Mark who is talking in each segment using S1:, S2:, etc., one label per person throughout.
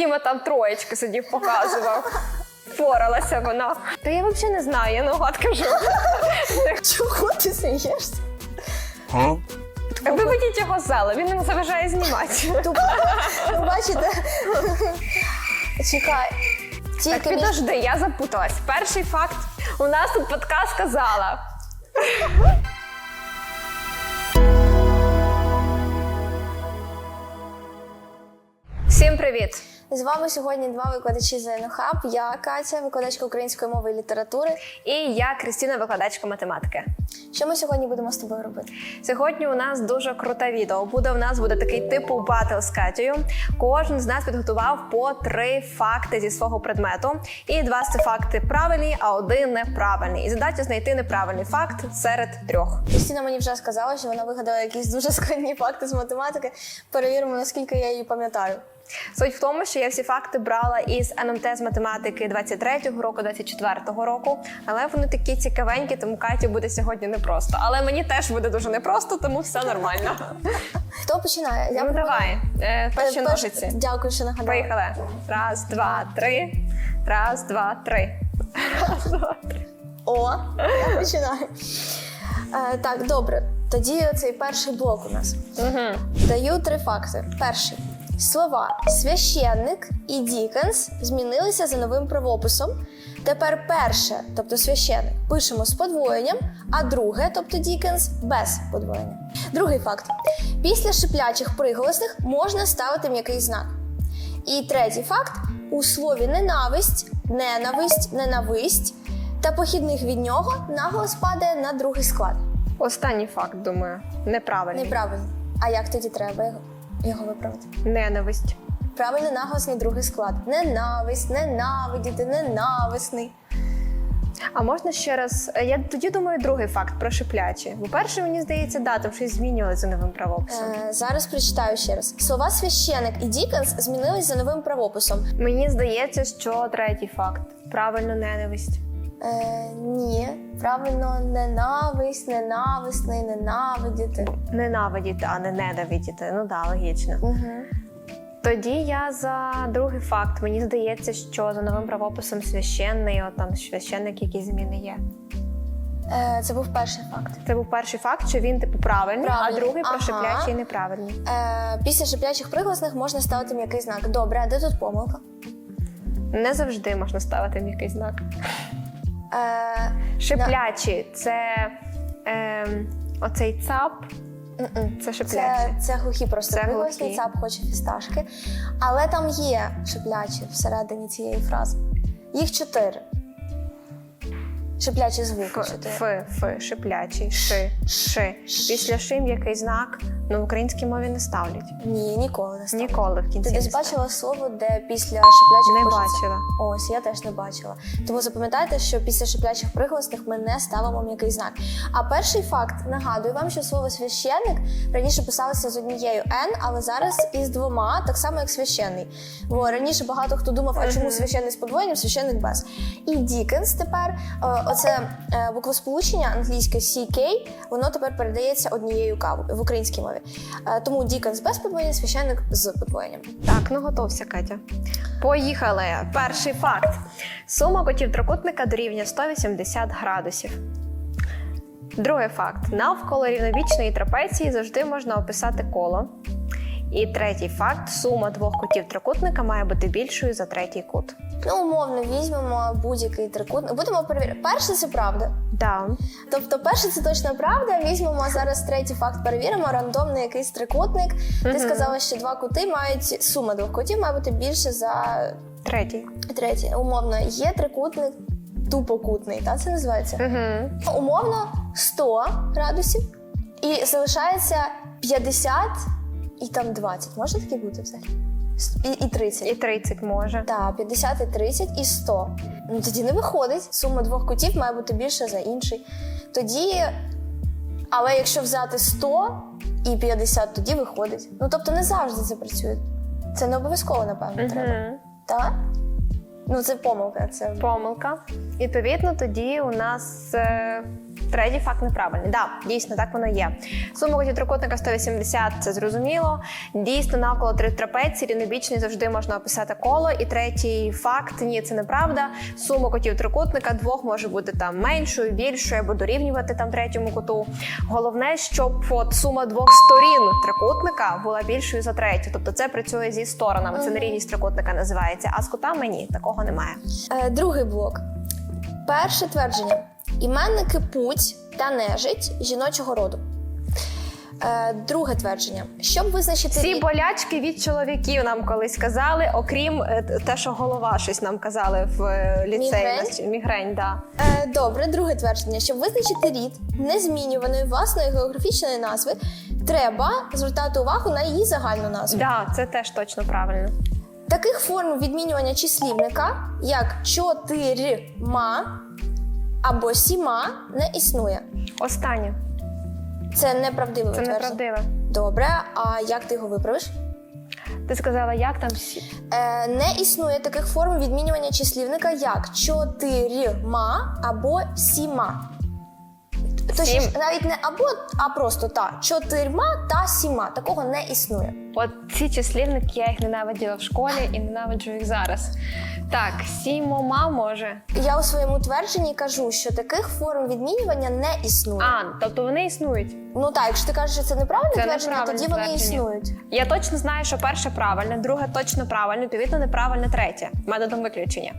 S1: Діма там троєчки сидів, показував. Впоралася вона. Та я взагалі не знаю, я наугад кажу.
S2: Чого ти смієшся?
S1: Виведіть його з зали, він не заважає знімати.
S2: Тупо. Ви бачите? Чекай.
S1: Так,
S2: Тільки мій...
S1: підожди, я запуталась. Перший факт. У нас тут подкаст казала. Всім привіт!
S2: З вами сьогодні два викладачі з НХАП. Я Катя, викладачка української мови і літератури.
S1: І я Кристина, викладачка математики.
S2: Що ми сьогодні будемо з тобою робити?
S1: Сьогодні у нас дуже круте відео. Буде у нас буде такий типу батл з Катєю. Кожен з нас підготував по три факти зі свого предмету. І два з цих факти правильні, а один неправильний. І задача знайти неправильний факт серед трьох.
S2: Кристина мені вже сказала, що вона вигадала якісь дуже складні факти з математики. Перевіримо, наскільки я її пам'ятаю.
S1: Суть в тому, що я всі факти брала із НМТ з математики 23-го року, 24-го року. Але вони такі цікавенькі, тому Каті буде сьогодні непросто. Але мені теж буде дуже непросто, тому все нормально.
S2: Хто починає?
S1: Ну давай, е, перші
S2: Перш-
S1: ножиці.
S2: Дякую, що нагадала.
S1: Поїхали. Раз, два, три. Раз, два, три. Раз, два, три.
S2: О, я починаю. Е, так, добре. Тоді цей перший блок у нас.
S1: Угу.
S2: Даю три факти. Перший. Слова священник і дікенс змінилися за новим правописом. Тепер перше, тобто священник, пишемо з подвоєнням, а друге, тобто дікенс, без подвоєння. Другий факт: після шиплячих приголосних можна ставити м'який знак. І третій факт: у слові ненависть, ненависть, ненависть та похідних від нього наголос падає на другий склад.
S1: Останній факт, думаю, неправильний.
S2: Неправильно. А як тоді треба його, його виправити?
S1: Ненависть.
S2: Правильний наголос на другий склад. Ненависть, ненавидіти, ненависний.
S1: А можна ще раз? Я тоді думаю, другий факт про шиплячі. Бо перший, мені здається, да, там щось змінювали за новим правописом.
S2: Е, зараз прочитаю ще раз. Слова священик і дікенс змінились за новим правописом.
S1: Мені здається, що третій факт. Правильно, ненависть.
S2: Е, ні, правильно, ненависть, ненависний, ненавидіти.
S1: Ненавидіти, а не ненавидіти. Ну да, логічно.
S2: Угу.
S1: Тоді я за другий факт. Мені здається, що за новим правописом священний, от там священник, які зміни є.
S2: Е, це був перший факт.
S1: Це був перший факт, що він типу правильний,
S2: Правильний.
S1: а другий про
S2: Ага.
S1: шиплячий неправильний.
S2: Е, після шиплячих приголосних можна ставити м'який знак. Добре, а де тут помилка?
S1: Не завжди можна ставити м'який знак.
S2: Е,
S1: Шиплячі це е, оцей цап. Це
S2: Це,
S1: шиплячі.
S2: це глухі просто
S1: Це глухі.
S2: цап хоче фісташки. Але там є шиплячі всередині цієї фрази. Їх чотири. Шиплячі звуки
S1: Ф, ф, ф, шиплячий, ши, ши. Після ши м'який знак, ну в українській мові не ставлять.
S2: Ні, ніколи не ставлю.
S1: Ніколи в кінці.
S2: Ти десь
S1: ставлять.
S2: бачила слово, де після шиплячих
S1: Не
S2: пишеться?
S1: бачила.
S2: Ось, я теж не бачила. Тому запам'ятайте, що після шиплячих приголосних ми не ставимо м'який знак. А перший факт нагадую вам, що слово священник раніше писалося з однією Н, але зараз із двома, так само як священний. Бо раніше багато хто думав, а чому
S1: Мгм.
S2: священник з подвоєнням, священник без. І Дікенс тепер, е, оце е, буквосполучення англійське CK, воно тепер передається однією кавою в українській мові. Е, Тому Дікенс без подвоєння, священник з подвоєнням.
S1: Так, ну готовся, Катя. Поїхали. Перший факт: сума котів трикутника дорівнює 180 градусів. Другий факт: навколо рівновічної трапеції завжди можна описати коло. І третій факт: сума двох кутів трикутника має бути більшою за третій кут.
S2: Ну, умовно, візьмемо будь-який трикутник. Будемо перевіряти. Перше це правда.
S1: Да.
S2: Тобто, перше це точно правда. Візьмемо зараз третій факт. Перевіримо. Рандомний якийсь трикутник. Ти сказала, що два кути мають сума двох кутів має бути більше за
S1: Третій.
S2: третій. Умовно, є трикутник тупокутний. Та це називається.
S1: Угу.
S2: Умовно 100 градусів, і залишається 50 і там 20. Може таке бути взагалі? І, і 30.
S1: І 30 може.
S2: Так, 50 і 30 і 100. Ну тоді не виходить. Сума двох кутів має бути більша за інший. Тоді. Але якщо взяти 100 і 50, тоді виходить. Ну тобто не завжди це працює. Це не обов'язково, напевно, треба. Так? Ну, це помилка. Це
S1: Помилка. Відповідно, тоді у нас е, Третій факт неправильний. Да, дійсно, так воно є. Сума кутів трикутника 180 це зрозуміло. Дійсно, навколо три трапеції рівнобічний завжди можна описати коло. І третій факт ні, це неправда. Сума кутів трикутника двох може бути там меншою, більшою або дорівнювати там третьому куту. Головне, щоб от сума двох сторін трикутника була більшою за третю. Тобто це працює зі сторонами. Це нерівність трикутника називається. А з кутами ні, такого немає.
S2: Е, другий блок. Перше твердження: іменники путь та нежить жіночого роду. Е, друге твердження. Щоб визначити
S1: Всі
S2: рід-
S1: болячки від чоловіків нам колись казали, окрім е, те, що голова щось нам казали в е, ліцеї.
S2: Мігрень?
S1: Нас- Мігрень, да.
S2: Е, Добре, друге твердження. Щоб визначити рід незмінюваної власної географічної назви, треба звертати увагу на її загальну назву.
S1: Да, це теж точно правильно.
S2: Таких форм відмінювання числівника, як чотирма або сіма, не існує.
S1: Останнє.
S2: Це неправдиве
S1: Це
S2: твердження.
S1: неправдиве.
S2: Добре, а як ти його виправиш?
S1: Ти сказала, як там всі.
S2: Е, не існує таких форм відмінювання числівника, як чотирма або сіма. Точніше, навіть не або, а просто та чотирма та сіма. Такого не існує.
S1: От ці числівники я їх ненавиділа в школі і ненавиджу їх зараз. Так, сімома може.
S2: Я у своєму твердженні кажу, що таких форм відмінювання не існує.
S1: А, тобто вони існують.
S2: Ну так, якщо ти кажеш, що це неправильне
S1: Це
S2: твердження,
S1: неправильне
S2: тоді вони
S1: твердження.
S2: існують.
S1: Я точно знаю, що перше правильне, друге точно правильне, відповідно, неправильне третє методом виключення.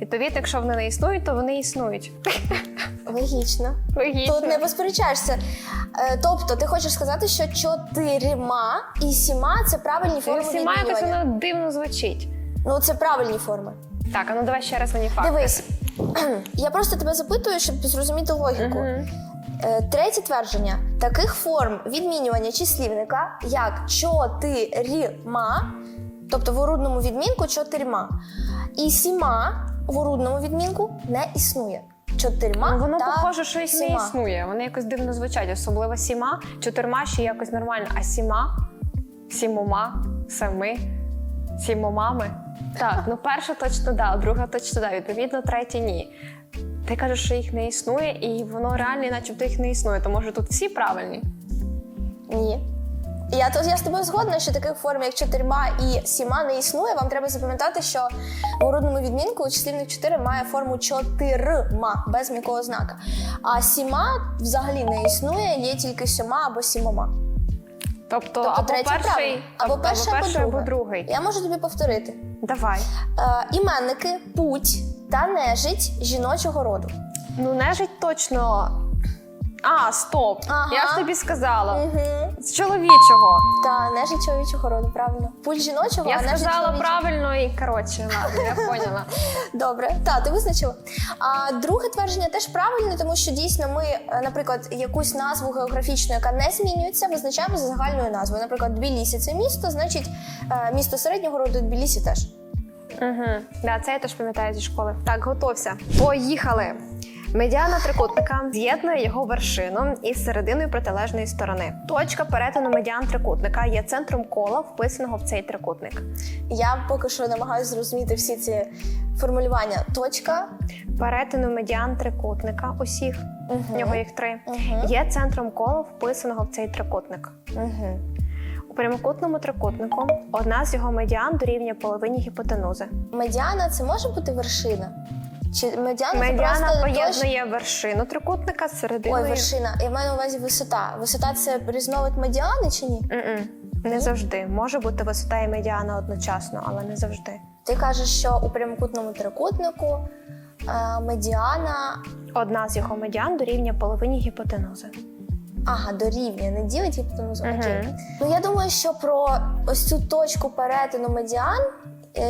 S1: Відповідно, якщо вони не існують, то вони існують.
S2: Логічно.
S1: Логічно.
S2: Тут не посперечаєшся. Е, тобто, ти хочеш сказати, що чотирима і сіма це правильні форми
S1: всіма якось воно дивно звучить.
S2: Ну, це правильні форми.
S1: Так, а ну давай ще раз мені факти.
S2: Дивись, я просто тебе запитую, щоб зрозуміти логіку. Е, Третє твердження: таких форм відмінювання числівника, як чотирима, тобто в орудному відмінку чотирма, і сіма в орудному відмінку не існує. Чотирма
S1: Ну, воно
S2: та
S1: похоже, що їх не існує. Вони якось дивно звучать, особливо сіма, чотирма ще якось нормально, а сіма, сімома, семи, сімомами. Так, ну перша точно да, друга точно да, відповідно, третя ні. Ти кажеш, що їх не існує, і воно реально, начебто їх не існує. То може тут всі правильні?
S2: Ні. Я то я з тобою згодна, що таких форм, як чотирма і сіма, не існує. Вам треба запам'ятати, що в уродному відмінку числівник 4 має форму чотирма без м'якого знака. А сіма взагалі не існує, є тільки сьома або сімома.
S1: Тобто,
S2: Тобто
S1: або
S2: третє
S1: перший,
S2: правильно. Або перший, або
S1: перший, або другий.
S2: Я можу тобі повторити:
S1: Давай.
S2: е, іменники, путь та нежить жіночого роду.
S1: Ну, нежить точно. А, стоп!
S2: Ага.
S1: Я ж тобі сказала.
S2: Угу.
S1: З чоловічого.
S2: Та нежить чоловічого роду, правильно. Путь жіночого,
S1: Я
S2: а нежить
S1: сказала
S2: чоловічого.
S1: правильно і коротше, ладно, я поняла.
S2: Добре, так, ти визначила. А друге твердження теж правильне, тому що дійсно ми, е, наприклад, якусь назву географічну, яка не змінюється, визначаємо за загальною назвою. Наприклад, Тбілісі – це місто, значить е, місто середнього роду Тбілісі теж.
S1: Угу. Да, це я теж пам'ятаю зі школи. Так, готовся. Поїхали. Медіана трикутника з'єднує його вершину із серединою протилежної сторони. Точка перетину медіан трикутника є центром кола, вписаного в цей трикутник.
S2: Я поки що намагаюся зрозуміти всі ці формулювання. Точка.
S1: Перетину медіан трикутника усіх,
S2: Угу.
S1: нього їх три,
S2: Угу.
S1: є центром кола, вписаного в цей трикутник.
S2: Угу.
S1: У прямокутному трикутнику одна з його медіан дорівнює половині гіпотенузи.
S2: Медіана це може бути вершина? Чи медіана,
S1: Медіана
S2: просто точка?
S1: поєднує вершину трикутника з серединою.
S2: Ой, вершина. Я маю на увазі висота. Висота це різновид медіани чи ні?
S1: М-м. Не завжди. Може бути висота і медіана одночасно, але не завжди.
S2: Ти кажеш, що у прямокутному трикутнику е, медіана
S1: Одна з його медіан дорівнює половині гіпотенузи.
S2: ага, дорівнює, не ділить гіпотенузу.
S1: Мгм.
S2: Окей. Ну я думаю, що про ось цю точку перетину медіан,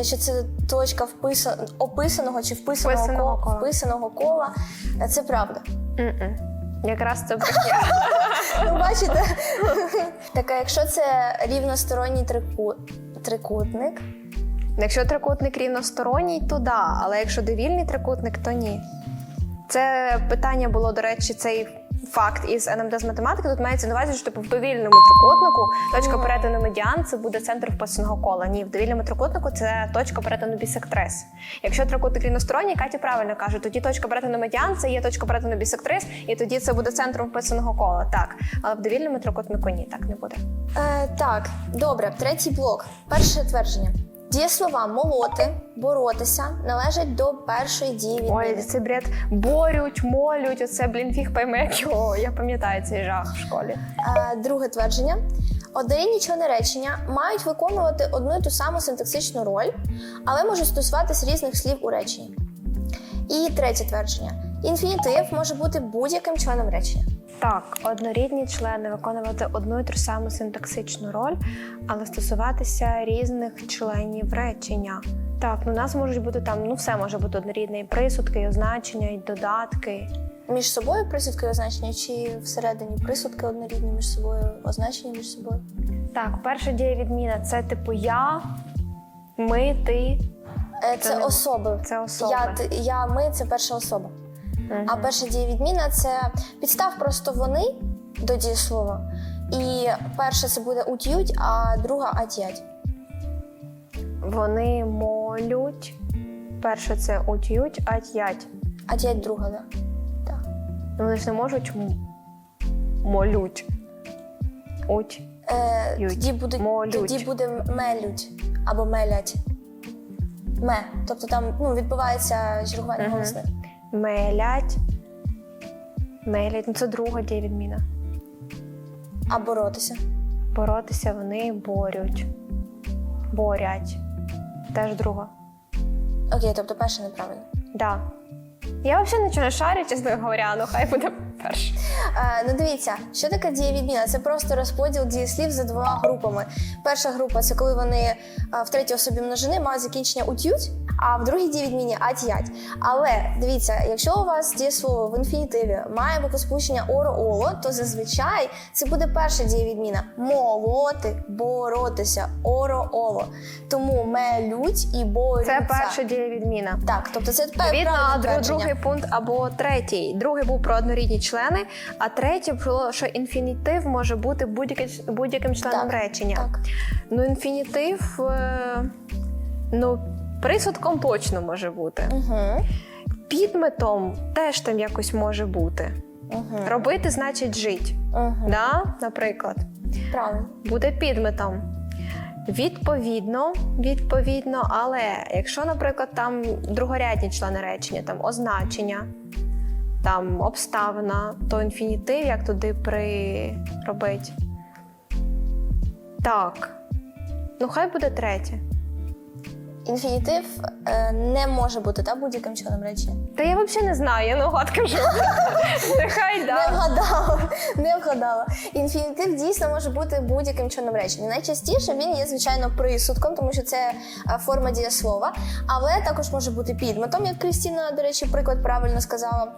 S2: що це точка вписа... описаного чи вписаного,
S1: Вписаного
S2: ко-
S1: кола.
S2: вписаного кола, е, це правда.
S1: М-м. Якраз це брехня.
S2: Ну, бачите? так, а якщо це рівносторонній трику... трикутник,
S1: Якщо трикутник рівносторонній, то да, але якщо довільний трикутник, то ні. Це питання було, до речі, цей факт із НМД з математики. Тут мається на увазі, що типу, в довільному трикутнику точка перетину медіан це буде центр вписаного кола. Ні, в довільному трикутнику це точка перетину бісектрис. Якщо трикутник рівносторонній, Катя правильно каже, тоді точка перетину медіан це є точка перетину бісектрис, і тоді це буде центром вписаного кола. Так, але в довільному трикутнику ні, так не буде.
S2: Е, так, добре, третій блок. Перше твердження. Дієслова молоти, боротися належать до першої дії
S1: Ой, це бред борють, молють. Оце блін фіг пойме, як його. Я пам'ятаю цей жах в школі.
S2: Е, друге твердження. Однорідні члени речення мають виконувати одну і ту саму синтаксичну роль, але можуть стосуватися різних слів у реченні. І третє твердження. Інфінітив може бути будь-яким членом речення.
S1: Так, однорідні члени виконувати одну і ту саму синтаксичну роль, але стосуватися різних членів речення. Так, ну у нас можуть бути там, ну все може бути однорідне, і присудки, і означення, і додатки.
S2: Між собою присудки і означення, чи всередині присудки однорідні між собою, означення між собою.
S1: Так, перша дія відміна це типу я, ми, ти.
S2: Е,
S1: Це
S2: Це особи.
S1: це особи.
S2: Я, ти- я, ми це перша особа. А перша дієвідміна це підстав просто вони до дієслова. І перша це буде ут'ють, а друга ат'ять.
S1: Вони молють. Перше це ут'ють, а т'ять.
S2: Ат'ять друга, да. так.
S1: Ну, Вони ж не можуть м- молють. Уть.
S2: Е,
S1: Ють.
S2: тоді, буде,
S1: Молють.
S2: тоді буде мелють або мелять. Ме. Тобто там ну, відбувається чергування
S1: Мгм.
S2: голосних.
S1: Мелять. Мелять. Ну це друга дія відміна.
S2: А боротися.
S1: Боротися вони борють. Борять. Теж друга.
S2: Окей, тобто перша неправильно.
S1: Да. Я взагалі нічого не шарю, чесно говоря, ну хай буде перше.
S2: Е, ну дивіться, що таке дієвідміна? Це просто розподіл дієслів за двома групами. Перша група це коли вони в третій особі множини мають закінчення ут'ють, а в другій дієвідміні ат'ять. Але дивіться, якщо у вас дієслово в інфінітиві має буквосполучення оро-оло, то зазвичай це буде перша дієвідміна молоти, боротися, оро-оло. Тому мелють і борються.
S1: Це перша дія відміна.
S2: Так, тобто це твердження.
S1: другий пункт або третій. Другий був про однорідні члени, а третій про що інфінітив може бути будь-яким будь-яким членом
S2: Так,
S1: речення.
S2: Так.
S1: Ну, інфінітив, е, ну, присудком точно може бути.
S2: Угу.
S1: Підметом теж там якось може бути.
S2: Угу.
S1: Робити значить жить.
S2: Угу.
S1: Да? Наприклад,
S2: Правильно.
S1: буде підметом. Відповідно, відповідно, але якщо, наприклад, там другорядні члени речення, там означення, там обставина, то інфінітив як туди приробить? Так. Ну, хай буде третє.
S2: Інфінітив е, не може бути та будь-яким членом речення.
S1: Та я взагалі не знаю, я наугад кажу. Нехай
S2: Не вгадала, не вгадала. Інфінітив дійсно може бути будь-яким членом речення. Найчастіше він є, звичайно, присудком, тому що це е, форма дієслова, але також може бути підметом, як Крістіна, до речі, приклад правильно сказала.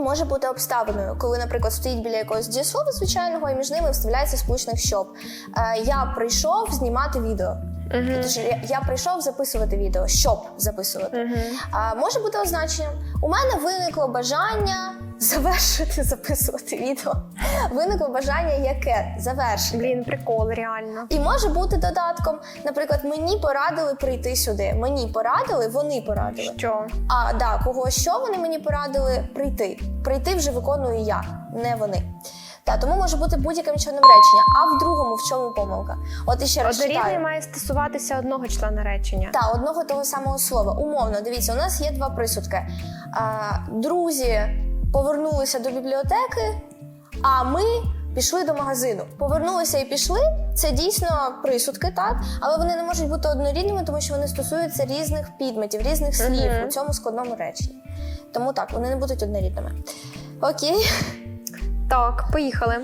S2: Може бути обставиною, коли, наприклад, стоїть біля якогось дієслова звичайного, і між ними вставляється сполучник щоб. Е, я прийшов знімати відео.
S1: Мгм.
S2: Тож я, я прийшов записувати відео, щоб записувати.
S1: Мгм.
S2: А, може бути означенням. У мене виникло бажання завершити записувати відео. Виникло бажання яке? Завершити.
S1: Блін, прикол, реально.
S2: І може бути додатком, наприклад, мені порадили прийти сюди. Мені порадили, вони порадили.
S1: Що?
S2: А да, кого що вони мені порадили прийти. Прийти вже виконую я, не вони. Та тому може бути будь-яким членом речення. А в другому в чому помилка? От іще раз
S1: Однорідний
S2: читаю.
S1: має стосуватися одного члена речення.
S2: Та одного того самого слова. Умовно, дивіться, у нас є два присудки. А, друзі повернулися до бібліотеки, а ми пішли до магазину. Повернулися і пішли. Це дійсно присудки, так, але вони не можуть бути однорідними, тому що вони стосуються різних підметів, різних слів
S1: Мгм.
S2: у цьому складному реченні. Тому так, вони не будуть однорідними. Окей.
S1: Так, поїхали.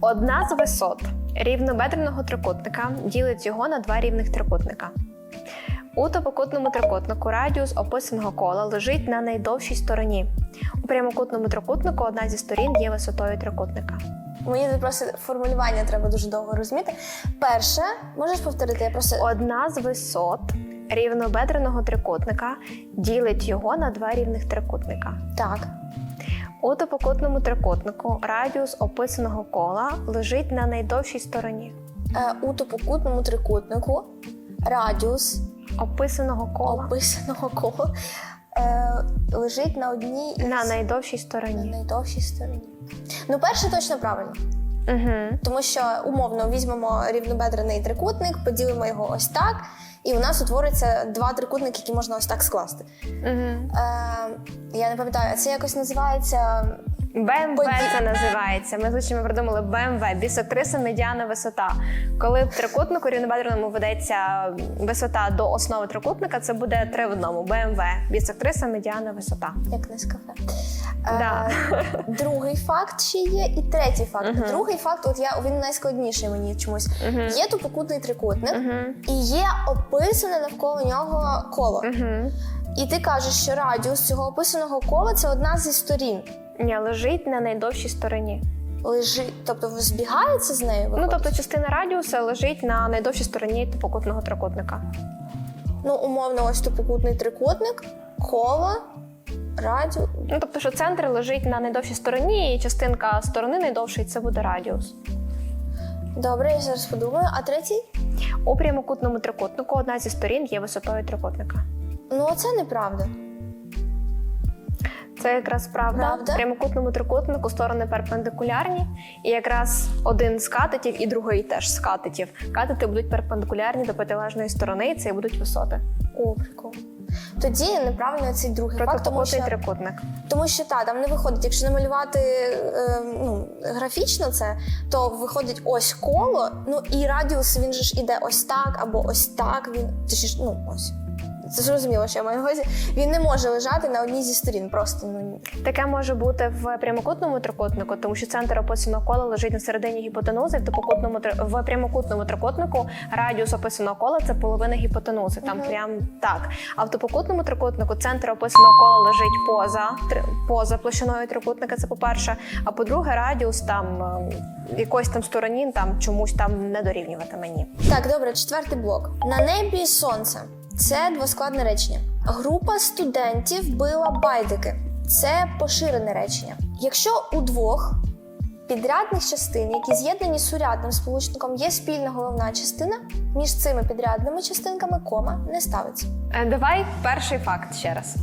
S1: Одна з висот рівнобедреного трикутника ділить його на два рівних трикутника. У топокутному трикутнику радіус описаного кола лежить на найдовшій стороні. У прямокутному трикутнику одна зі сторін є висотою трикутника.
S2: Мені тут просто формулювання треба дуже довго розуміти. Перше, можеш повторити? Я просто
S1: Одна з висот рівнобедреного трикутника ділить його на два рівних трикутника.
S2: так.
S1: У топокутному трикутнику радіус описаного кола лежить на найдовшій стороні.
S2: Е, у топокутному трикутнику радіус
S1: Описаного кола
S2: описаного кола е, лежить на одній із
S1: на найдовшій
S2: на
S1: стороні.
S2: найдовшій стороні. Ну, перше точно правильно.
S1: Угу.
S2: Тому що умовно візьмемо рівнобедрений трикутник, поділимо його ось так, і у нас утвориться два трикутники, які можна ось так скласти.
S1: Угу.
S2: Е, я не пам'ятаю, це якось називається.
S1: БМВ це називається. Ми з учнями придумали БМВ бісектриса медіана висота. Коли в трикутнику рівнобедреному ведеться висота до основи трикутника, це буде три в одному. БМВ бісектриса медіана висота.
S2: Як з кафе.
S1: Да.
S2: Е, другий факт ще є, і третій факт.
S1: Мгм.
S2: Другий факт, от я він найскладніший мені чомусь.
S1: Мгм.
S2: Є тупокутний трикутник,
S1: Угу.
S2: і є описане навколо нього коло.
S1: Угу.
S2: І ти кажеш, що радіус цього описаного кола це одна зі сторін.
S1: Ні, лежить на найдовшій стороні.
S2: Лежить, тобто збігається з нею.
S1: Ну тобто частина радіуса лежить на найдовшій стороні топокутного трикутника.
S2: Ну, умовно, ось тупокутний трикутник, коло, радіус.
S1: Ну тобто, що центр лежить на найдовшій стороні, і частинка сторони найдовшої це буде радіус.
S2: Добре, я зараз подумаю. А третій?
S1: У прямокутному трикутнику одна зі сторін є висотою трикутника.
S2: Ну, це неправда.
S1: Це якраз правда.
S2: Правда?
S1: В прямокутному трикутнику сторони перпендикулярні, і якраз один з катетів і другий теж з катетів. Катети будуть перпендикулярні до протилежної сторони, і це і будуть висоти.
S2: О, прикол. Тоді неправильно цей другий факт, тому що,
S1: трикутник.
S2: тому що та, там не виходить. Якщо намалювати е, ну, графічно це, то виходить ось коло, ну і радіус він же ж іде ось так або ось так. Він точніше, ну ось. Це зрозуміло, що я маю на увазі. Він не може лежати на одній зі сторін. Просто ну
S1: Таке може бути в прямокутному трикутнику, тому що центр описаного кола лежить на середині гіпотенузи. В топокутному три- в прямокутному трикутнику радіус описаного кола це половина гіпотенузи. Там
S2: Мгм.
S1: прям так. А в топокутному трикутнику центр описаного кола лежить поза три- поза площиною трикутника. Це по-перше. А по-друге, радіус там е, якоїсь там стороні там чомусь там не дорівнюватиме ні.
S2: Так, добре, четвертий блок. На небі сонце. Це двоскладне речення. Група студентів била байдики. Це поширене речення. Якщо у двох підрядних частин, які з'єднані сурядним сполучником, є спільна головна частина, між цими підрядними частинками кома не ставиться.
S1: Е, Давай перший факт ще раз.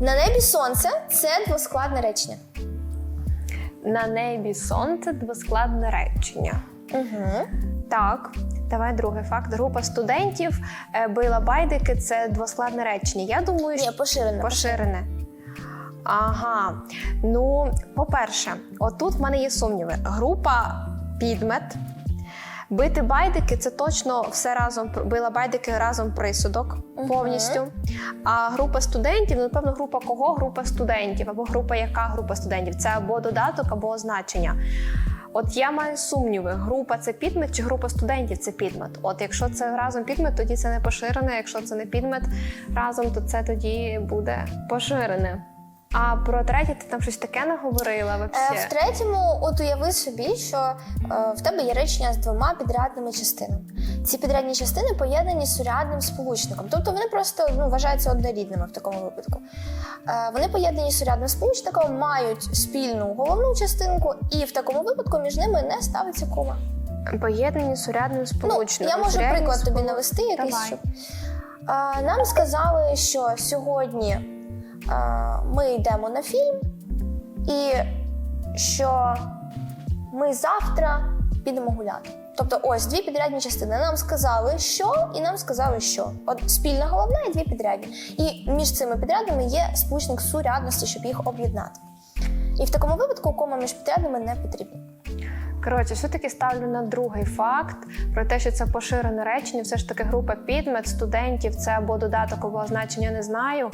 S2: На небі сонце це двоскладне речення.
S1: На небі сонце двоскладне речення.
S2: Угу.
S1: Так, давай другий факт. Група студентів е, била байдики. Це двоскладне речення. Я думаю, що
S2: Ні, поширене.
S1: поширене. Ага. Ну, по-перше, отут в мене є сумніви. Група підмет. Бити байдики це точно все разом била байдики разом присудок повністю. А група студентів, ну, напевно, група кого? Група студентів, або група яка група студентів? Це або додаток, або означення. От я маю сумніви, група це підмет чи група студентів це підмет. От якщо це разом підмет, тоді це не поширене. Якщо це не підмет разом, то це тоді буде поширене. А про третє ти там щось таке наговорила
S2: Е, в третьому, от уяви собі, що е, в тебе є речення з двома підрядними частинами. Ці підрядні частини поєднані з сурядним сполучником. Тобто вони просто ну, вважаються однорідними в такому випадку. Е, вони поєднані з сурядним сполучником, мають спільну головну частинку, і в такому випадку між ними не ставиться кома.
S1: Поєднані з урядним сполучником.
S2: Ну, я можу приклад тобі навести якийсь.
S1: Давай.
S2: Щоб... Е, нам сказали, що сьогодні ми йдемо на фільм, і що ми завтра підемо гуляти. Тобто, ось дві підрядні частини. Нам сказали, що, і нам сказали, що. От спільна головна і дві підрядні. І між цими підрядними є сполучник сурядності, щоб їх об'єднати. І в такому випадку кома між підрядними не потрібна.
S1: Коротше, все-таки ставлю на другий факт про те, що це поширене речення. Все ж таки група підмет, студентів, це або додаток, або значення не знаю.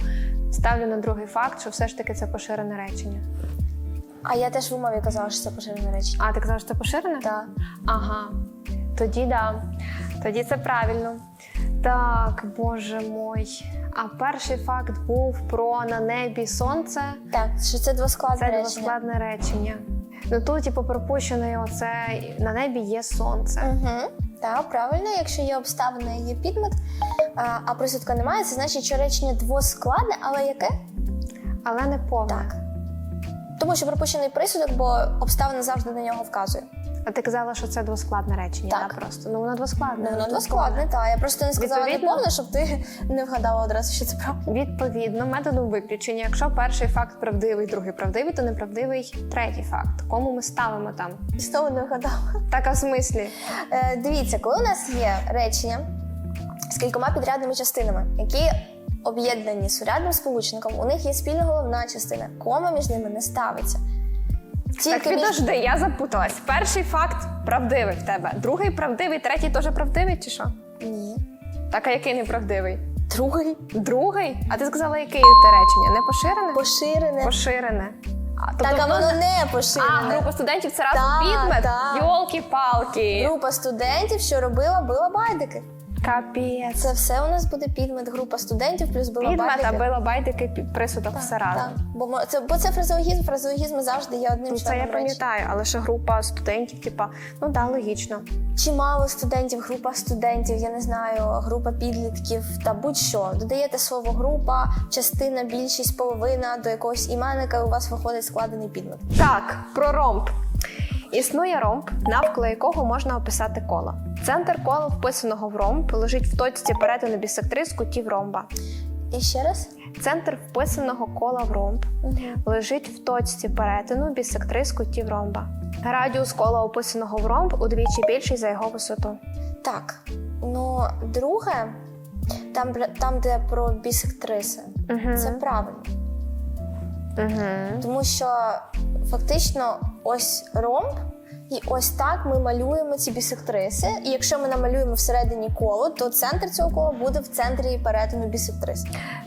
S1: Ставлю на другий факт, що все ж таки це поширене речення.
S2: А я теж в умові казала, що це поширене речення.
S1: А, ти казав, що це поширене?
S2: Так.
S1: Ага. Тоді да. Тоді це правильно. Так, боже мой. А перший факт був про на небі сонце.
S2: Так, що це двоскладне
S1: Це
S2: речення.
S1: двоскладне речення. Ну тут, типу, пропущене оце на небі є сонце.
S2: Угу. Так, правильно, якщо є обставина, є підмет, а, а присудка немає, це значить, що речення двоскладне, але яке?
S1: Але не повне.
S2: Так. Тому що пропущений присудок, бо обставина завжди на нього вказує.
S1: А ти казала, що це двоскладне речення,
S2: Так.
S1: да, просто. Ну, воно двоскладне.
S2: Ну, воно двоскладне, так. Я просто не сказала
S1: Відповідно.
S2: неповне, щоб ти не вгадала одразу, що це правда.
S1: Відповідно, методом виключення, якщо перший факт правдивий, другий правдивий, то неправдивий третій факт. Кому ми ставимо там?
S2: І знову не вгадала.
S1: Так, а в смислі?
S2: Е, дивіться, коли у нас є речення з кількома підрядними частинами, які об'єднані сурядним сполучником, у них є спільна головна частина, кома між ними не ставиться.
S1: Так підожди, я запуталась. Перший факт правдивий в тебе, другий правдивий, третій теж правдивий, чи що?
S2: Ні.
S1: Так, а який неправдивий?
S2: Другий
S1: Другий? А ти сказала, яке те речення? Не поширене?
S2: поширене.
S1: Поширене. А, тобто
S2: так, а
S1: воно-
S2: не
S1: А,
S2: поширене.
S1: група студентів це разом
S2: Так,
S1: підмет?
S2: так.
S1: Йолки-палки.
S2: Група студентів, що робила, била байдики.
S1: Капець.
S2: Це все у нас буде підмет. Група студентів плюс
S1: Підмет, а била байдики присудок все разом.
S2: Так, бо мо- це, бо це фразеологізм, фразеологізми завжди є одним
S1: Ну, це я
S2: членом речення.
S1: пам'ятаю, але ще група студентів, типа, ну да, логічно.
S2: Чимало студентів, група студентів, я не знаю, група підлітків та будь-що. Додаєте слово група, частина, більшість, половина до якогось іменника, і у вас виходить складений підмет.
S1: Так, про ромб. Існує ромб, навколо якого можна описати коло. Центр кола, вписаного в ромб, лежить в точці перетину бісектрис кутів ромба.
S2: І ще раз.
S1: Центр вписаного кола в ромб лежить в точці перетину бісектрис кутів ромба. Радіус кола, описаного в ромб, удвічі більший за його висоту.
S2: Так, ну друге, там, там де про бісектриси,
S1: Угу.
S2: це правильно.
S1: Угу.
S2: Тому що фактично ось ромб, і ось так ми малюємо ці бісектриси. І якщо ми намалюємо всередині коло, то центр цього кола буде в центрі перетину бісектрис.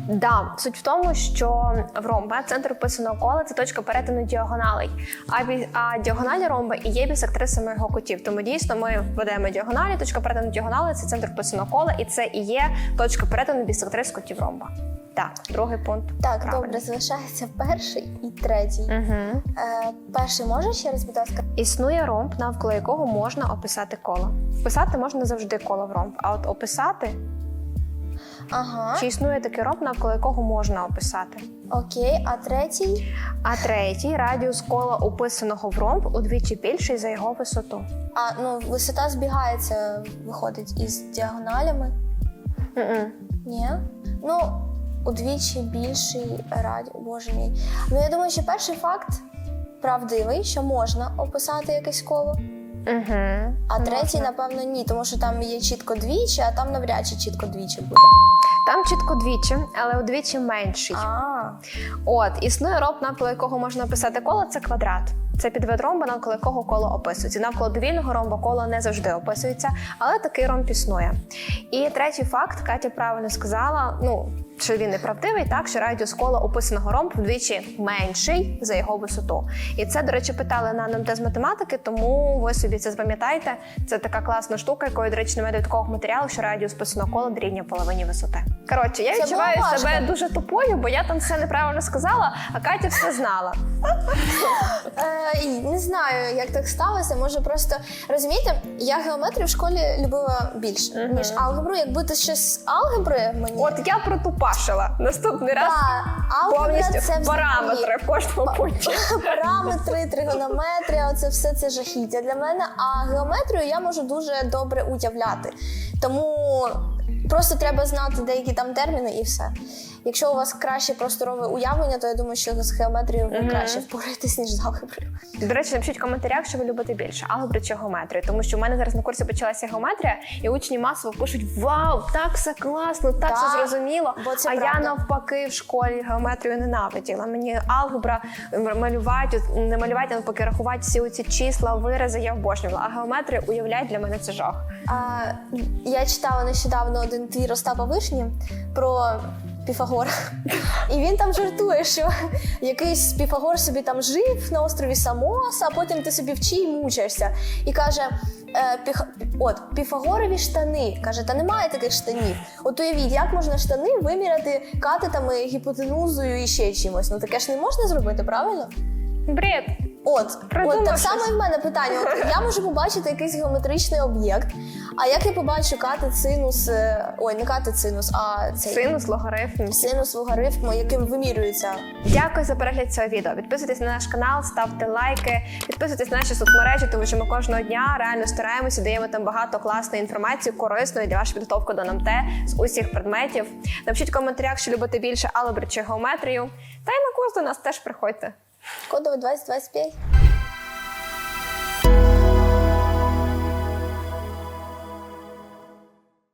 S1: Да, суть в тому, що в ромба центр вписаного кола це точка перетину діагоналей. А, бі- а діагоналі ромба і є бісектрисами його кутів. Тому дійсно ми введемо діагоналі, точка перетину діагонали це центр вписаного кола, і це і є точка перетину бісектрис кутів ромба. Так, другий пункт.
S2: Так,
S1: правильно.
S2: добре, залишається перший і третій.
S1: Угу.
S2: Е, перший може ще раз, будь ласка?
S1: Існує ромб, навколо якого можна описати коло. Вписати можна завжди коло в ромб, а от описати
S2: Ага,
S1: чи існує такий ромб, навколо якого можна описати.
S2: окей, а третій?
S1: А третій радіус кола, описаного в ромб, удвічі більший за його висоту.
S2: А ну висота збігається, виходить із діагоналями.
S1: Мгм.
S2: Ні. Ну, удвічі більший радіус. Боже мій. Ну я думаю, що перший факт правдивий, що можна описати якесь коло.
S1: Угу.
S2: А третій, напевно, ні, тому що там є чітко двічі, а там навряд чи чітко двічі буде.
S1: Там чітко двічі, але удвічі менший.
S2: А,
S1: От існує ромб, навколо якого можна описати коло, це квадрат. Це підвид ромба, навколо якого коло описується. Навколо довільного ромба коло не завжди описується, але такий ромб існує. І третій факт, Катя правильно сказала: ну що він неправдивий, так що радіус кола описаного ромб вдвічі менший за його висоту. І це, до речі, питали на НМТ з математики, тому ви собі це запам'ятайте. Це така класна штука, якої, до речі, немає додаткового матеріалу, що радіус описаного кола дорівнює половині висоти. Коротше, я
S2: Це
S1: відчуваю
S2: було важко.
S1: себе дуже тупою, бо я там все неправильно сказала, а Катя все знала.
S2: е, і не знаю, як так сталося. Може, просто розумієте, я геометрію в школі любила більше, ніж алгебру. Якби ти щось з алгебри мені.
S1: От я протупашила. Наступний раз
S2: алгебра
S1: повністю
S2: це взагалі
S1: параметри в кожному пункті.
S2: Параметри, тригонометрія, оце все це жахіття для мене. А геометрію я можу дуже добре уявляти. Тому просто треба знати деякі там терміни і все. Якщо у вас краще просторове уявлення, то я думаю, що з геометрією ви
S1: Мгм.
S2: краще впораєтесь, ніж з алгеброю.
S1: До речі, напишіть в коментарях, що ви любите більше алгебри чи геометрію. Тому що в мене зараз на курсі почалася геометрія, і учні масово пишуть: Вау, так все класно, так,
S2: Так,
S1: все зрозуміло.
S2: бо це
S1: а я
S2: правда.
S1: навпаки в школі геометрію ненавиділа. Мені алгебра м- малювати, от, не малювати, а навпаки, рахувати всі ці числа, вирази я обожнювала. А геометрія уявляє для мене це жах.
S2: А, я читала нещодавно один твір Остапа Вишні про Піфагора. І він там жартує, що якийсь Піфагор собі там жив на острові Самос, а потім ти собі вчи і мучаєшся. І каже: е, піх... от, Піфагорові штани. Каже, та немає таких штанів. От уявіть, як можна штани виміряти катетами, гіпотенузою і ще чимось. Ну таке ж не можна зробити, правильно?
S1: Бред.
S2: От,
S1: Придумав
S2: от так
S1: щось.
S2: само і в мене питання. От я можу побачити якийсь геометричний об'єкт, А як я побачу катет, синус, е, ой, не катет, синус, а цей
S1: Синус, логарифм.
S2: синус логарифму, яким вимірюється
S1: Дякую за перегляд цього відео. Підписуйтесь на наш канал, ставте лайки, підписуйтесь на наші соцмережі, тому що ми кожного дня реально стараємося, даємо там багато класної інформації, корисної для вашої підготовки до НМТ з усіх предметів. Напишіть в коментарях, що любите більше алгебри чи геометрію. Та й на курс до нас теж приходьте.
S2: кодове 2025.